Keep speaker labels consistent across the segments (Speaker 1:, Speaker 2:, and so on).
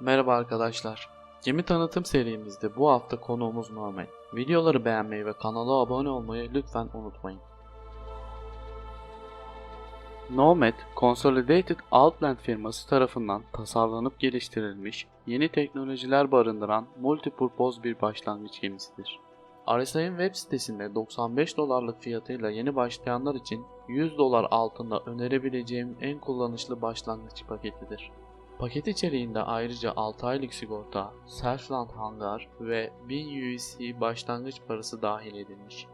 Speaker 1: Merhaba arkadaşlar. Gemi tanıtım serimizde bu hafta konuğumuz Muhammed. Videoları beğenmeyi ve kanala abone olmayı lütfen unutmayın. Nomad, Consolidated Outland firması tarafından tasarlanıp geliştirilmiş, yeni teknolojiler barındıran multipurpose bir başlangıç gemisidir. RSI'nin web sitesinde 95 dolarlık fiyatıyla yeni başlayanlar için 100 dolar altında önerebileceğim en kullanışlı başlangıç paketidir. Paket içeriğinde ayrıca 6 aylık sigorta, Selfland hangar ve 1000 USC başlangıç parası dahil edilmiş.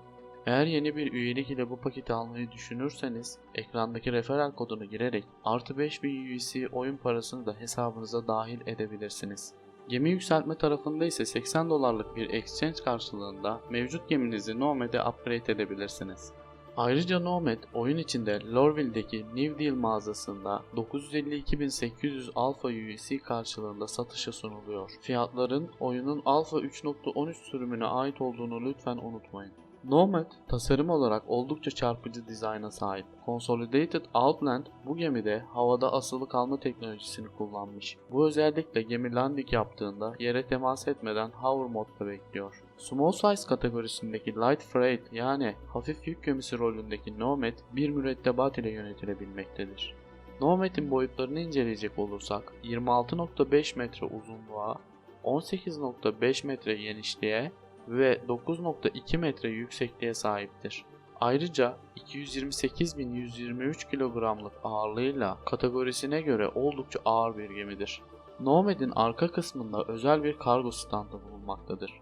Speaker 1: Eğer yeni bir üyelik ile bu paketi almayı düşünürseniz ekrandaki referral kodunu girerek artı 5000 USC oyun parasını da hesabınıza dahil edebilirsiniz. Gemi yükseltme tarafında ise 80 dolarlık bir exchange karşılığında mevcut geminizi Nomad'e upgrade edebilirsiniz. Ayrıca Nomad oyun içinde Lorville'deki New Deal mağazasında 952.800 Alpha USC karşılığında satışa sunuluyor. Fiyatların oyunun Alpha 3.13 sürümüne ait olduğunu lütfen unutmayın. Nomad tasarım olarak oldukça çarpıcı dizayna sahip. Consolidated Outland bu gemide havada asılı kalma teknolojisini kullanmış. Bu özellikle gemi landing yaptığında yere temas etmeden hover modda bekliyor. Small size kategorisindeki Light Freight yani hafif yük gemisi rolündeki Nomad bir mürettebat ile yönetilebilmektedir. Nomad'in boyutlarını inceleyecek olursak 26.5 metre uzunluğa, 18.5 metre genişliğe ve 9.2 metre yüksekliğe sahiptir. Ayrıca 228.123 kilogramlık ağırlığıyla kategorisine göre oldukça ağır bir gemidir. Nomad'in arka kısmında özel bir kargo standı bulunmaktadır.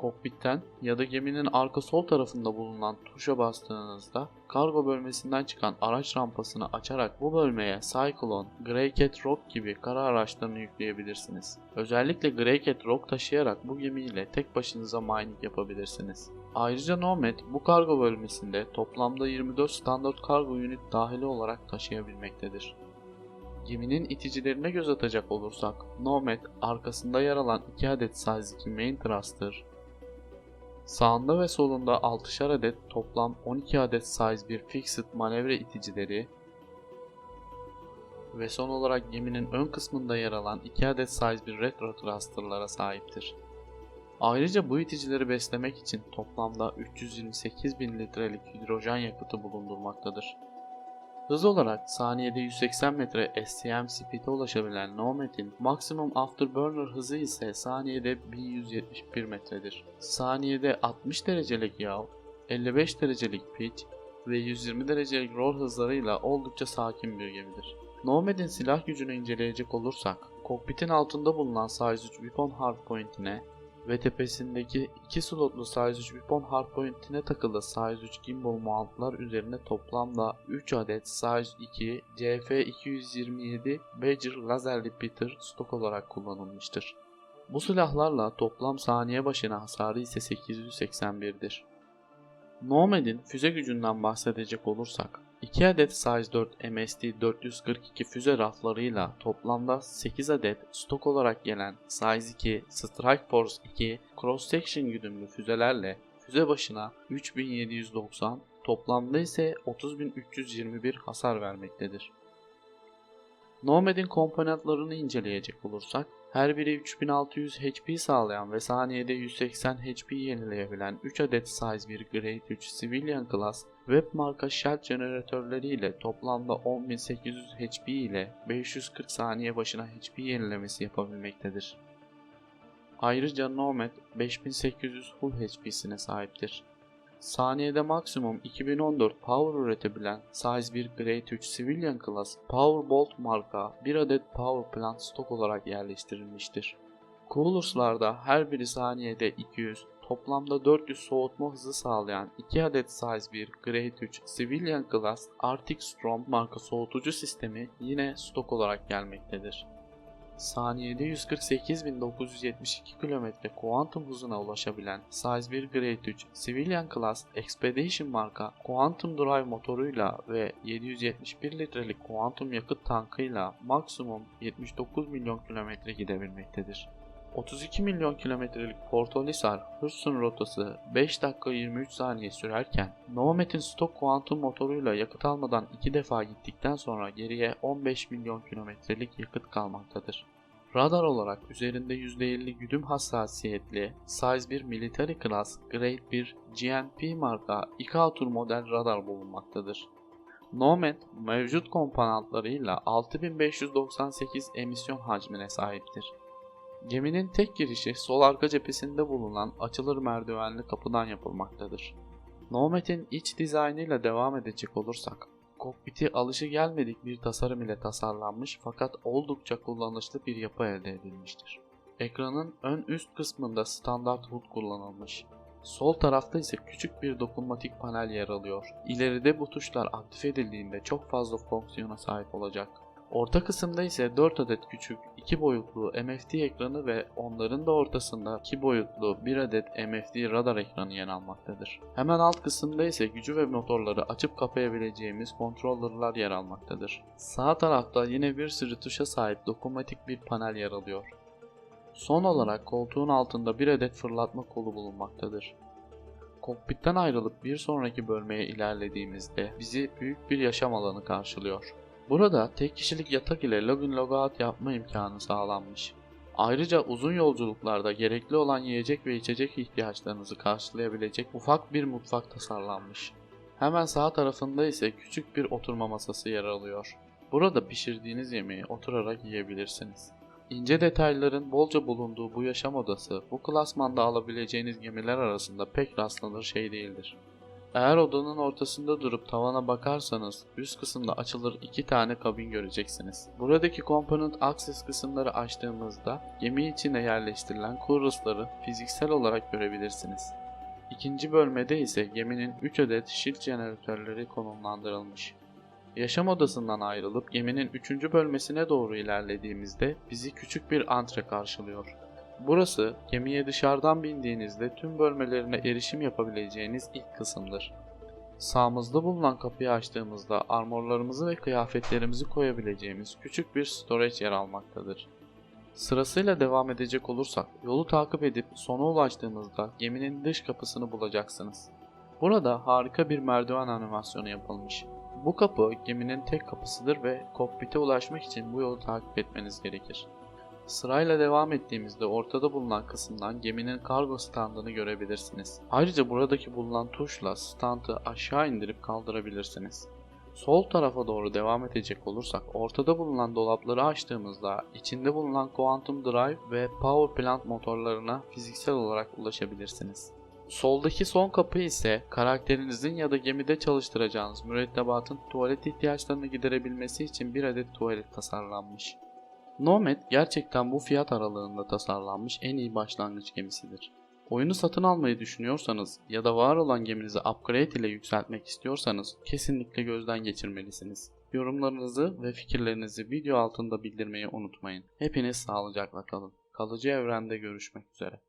Speaker 1: Kokpitten ya da geminin arka sol tarafında bulunan tuşa bastığınızda kargo bölmesinden çıkan araç rampasını açarak bu bölmeye Cyclone, Grey Rock gibi kara araçlarını yükleyebilirsiniz. Özellikle Grey Rock taşıyarak bu gemiyle tek başınıza mining yapabilirsiniz. Ayrıca Nomad bu kargo bölmesinde toplamda 24 standart kargo unit dahili olarak taşıyabilmektedir. Geminin iticilerine göz atacak olursak, Nomad arkasında yer alan 2 adet size 2 main thruster, Sağında ve solunda 6'şar adet toplam 12 adet size bir fixed manevra iticileri ve son olarak geminin ön kısmında yer alan 2 adet size bir retro thruster'lara sahiptir. Ayrıca bu iticileri beslemek için toplamda 328 bin litrelik hidrojen yakıtı bulundurmaktadır. Hız olarak saniyede 180 metre STM speed'e ulaşabilen Nomad'in maksimum afterburner hızı ise saniyede 1171 metredir. Saniyede 60 derecelik yaw, 55 derecelik pitch ve 120 derecelik roll hızlarıyla oldukça sakin bir gemidir. Nomad'in silah gücünü inceleyecek olursak, kokpitin altında bulunan Size 3 Weapon Hardpoint'ine ve tepesindeki iki slotlu Size 3 Weapon Hardpoint'ine takılı Size 3 Gimbal mountlar üzerine toplamda 3 adet Size 2 CF227 Badger lazer repeater stok olarak kullanılmıştır. Bu silahlarla toplam saniye başına hasarı ise 881'dir. Nomad'in füze gücünden bahsedecek olursak 2 adet Size 4 MSD 442 füze raflarıyla toplamda 8 adet stok olarak gelen Size 2 Strike Force 2 Cross Section güdümlü füzelerle füze başına 3790 toplamda ise 30321 hasar vermektedir. Nomad'in komponentlerini inceleyecek olursak her biri 3600 HP sağlayan ve saniyede 180 HP yenileyebilen 3 adet Size 1 Grade 3 Civilian Class web marka shell jeneratörleriyle toplamda 10800 HP ile 540 saniye başına HP yenilemesi yapabilmektedir. Ayrıca Nomad 5800 full HP'sine sahiptir. Saniyede maksimum 2014 power üretebilen Size 1 Grade 3 Civilian Class Powerbolt marka bir adet power plant stok olarak yerleştirilmiştir. Coolers'larda her biri saniyede 200, toplamda 400 soğutma hızı sağlayan 2 adet Size 1 Grade 3 Civilian Class Arctic Storm marka soğutucu sistemi yine stok olarak gelmektedir. Saniyede 148.972 km kuantum hızına ulaşabilen Size 1 Grade 3 Civilian Class Expedition marka Quantum Drive motoruyla ve 771 litrelik kuantum yakıt tankıyla maksimum 79 milyon kilometre gidebilmektedir. 32 milyon kilometrelik Portolisar Hudson rotası 5 dakika 23 saniye sürerken Nomad'in stok kuantum motoruyla yakıt almadan 2 defa gittikten sonra geriye 15 milyon kilometrelik yakıt kalmaktadır. Radar olarak üzerinde %50 güdüm hassasiyetli Size 1 Military Class Grade 1 GNP marka İKA model radar bulunmaktadır. Nomad mevcut komponentlarıyla 6598 emisyon hacmine sahiptir. Geminin tek girişi sol arka cephesinde bulunan açılır merdivenli kapıdan yapılmaktadır. Nomad'in iç dizaynıyla devam edecek olursak, kokpiti alışı gelmedik bir tasarım ile tasarlanmış fakat oldukça kullanışlı bir yapı elde edilmiştir. Ekranın ön üst kısmında standart HUD kullanılmış. Sol tarafta ise küçük bir dokunmatik panel yer alıyor. İleride bu tuşlar aktif edildiğinde çok fazla fonksiyona sahip olacak. Orta kısımda ise 4 adet küçük 2 boyutlu MFD ekranı ve onların da ortasında 2 boyutlu 1 adet MFD radar ekranı yer almaktadır. Hemen alt kısımda ise gücü ve motorları açıp kapayabileceğimiz kontrollerler yer almaktadır. Sağ tarafta yine bir sürü tuşa sahip dokunmatik bir panel yer alıyor. Son olarak koltuğun altında bir adet fırlatma kolu bulunmaktadır. Kokpitten ayrılıp bir sonraki bölmeye ilerlediğimizde bizi büyük bir yaşam alanı karşılıyor. Burada tek kişilik yatak ile login logout yapma imkanı sağlanmış. Ayrıca uzun yolculuklarda gerekli olan yiyecek ve içecek ihtiyaçlarınızı karşılayabilecek ufak bir mutfak tasarlanmış. Hemen sağ tarafında ise küçük bir oturma masası yer alıyor. Burada pişirdiğiniz yemeği oturarak yiyebilirsiniz. İnce detayların bolca bulunduğu bu yaşam odası bu klasmanda alabileceğiniz gemiler arasında pek rastlanır şey değildir. Eğer odanın ortasında durup tavana bakarsanız üst kısımda açılır iki tane kabin göreceksiniz. Buradaki Component Access kısımları açtığımızda gemi içine yerleştirilen Chorus'ları fiziksel olarak görebilirsiniz. İkinci bölmede ise geminin 3 adet shield jeneratörleri konumlandırılmış. Yaşam odasından ayrılıp geminin 3. bölmesine doğru ilerlediğimizde bizi küçük bir antre karşılıyor. Burası gemiye dışarıdan bindiğinizde tüm bölmelerine erişim yapabileceğiniz ilk kısımdır. Sağımızda bulunan kapıyı açtığımızda armorlarımızı ve kıyafetlerimizi koyabileceğimiz küçük bir storage yer almaktadır. Sırasıyla devam edecek olursak yolu takip edip sona ulaştığımızda geminin dış kapısını bulacaksınız. Burada harika bir merdiven animasyonu yapılmış. Bu kapı geminin tek kapısıdır ve kokpite ulaşmak için bu yolu takip etmeniz gerekir. Sırayla devam ettiğimizde ortada bulunan kısımdan geminin kargo standını görebilirsiniz. Ayrıca buradaki bulunan tuşla standı aşağı indirip kaldırabilirsiniz. Sol tarafa doğru devam edecek olursak ortada bulunan dolapları açtığımızda içinde bulunan Quantum Drive ve Power Plant motorlarına fiziksel olarak ulaşabilirsiniz. Soldaki son kapı ise karakterinizin ya da gemide çalıştıracağınız mürettebatın tuvalet ihtiyaçlarını giderebilmesi için bir adet tuvalet tasarlanmış. Nomad gerçekten bu fiyat aralığında tasarlanmış en iyi başlangıç gemisidir. Oyunu satın almayı düşünüyorsanız ya da var olan geminizi upgrade ile yükseltmek istiyorsanız kesinlikle gözden geçirmelisiniz. Yorumlarınızı ve fikirlerinizi video altında bildirmeyi unutmayın. Hepiniz sağlıcakla kalın. Kalıcı evrende görüşmek üzere.